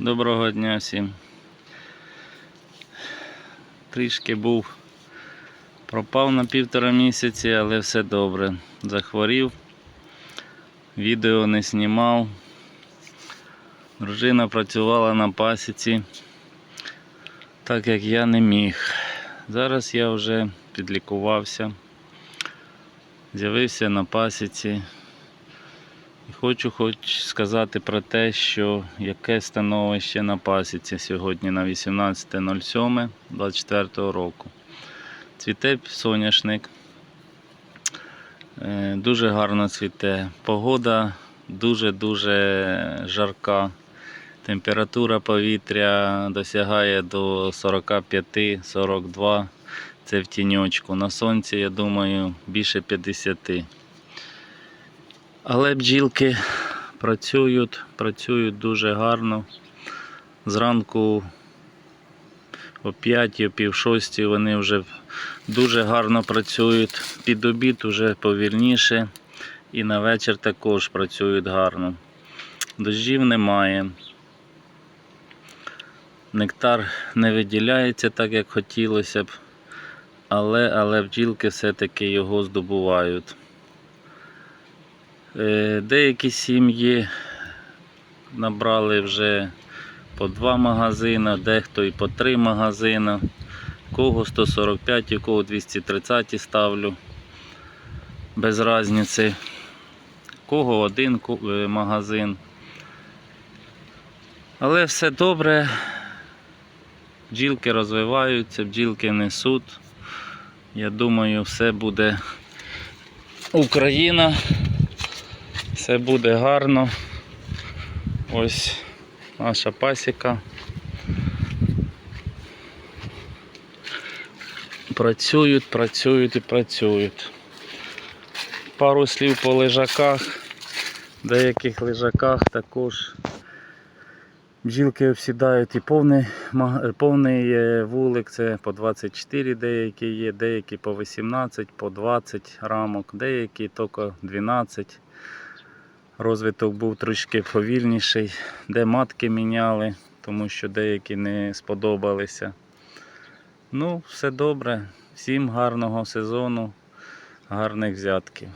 Доброго дня всім. Трішки був, пропав на півтора місяці, але все добре. Захворів, відео не знімав. Дружина працювала на пасіці, так як я не міг. Зараз я вже підлікувався, з'явився на пасіці. Хочу хоч сказати про те, що яке становище на пасіці сьогодні на 18.07.24 року. Цвіте соняшник. Е, Дуже гарно цвіте. Погода дуже-дуже жарка. Температура повітря досягає до 45-42. Це в тіньочку. На сонці, я думаю, більше 50. Але бджілки працюють, працюють дуже гарно. Зранку о 5, о пів шостій вони вже дуже гарно працюють. Під обід вже повільніше. І на вечір також працюють гарно. Дождів немає. Нектар не виділяється так, як хотілося б, але, але бджілки все-таки його здобувають. Е, Деякі сім'ї набрали вже по два магазини, дехто і по три магазини. Кого 145, у кого 230 ставлю. Без різниці. Кого один е, магазин. Але все добре. Бджілки розвиваються, бджілки несуть. Я думаю, все буде Україна. Все буде гарно. Ось наша пасіка. Працюють, працюють і працюють. Пару слів по лежаках. Деяких лежаках також бджілки обсідають і повний, повний е, вулик, це по 24 деякі є, деякі по 18, по 20 рамок, деякі тільки 12 розвиток був трошки повільніший, де матки міняли, тому що деякі не сподобалися. Ну, все добре. Всім гарного сезону, гарних взятків.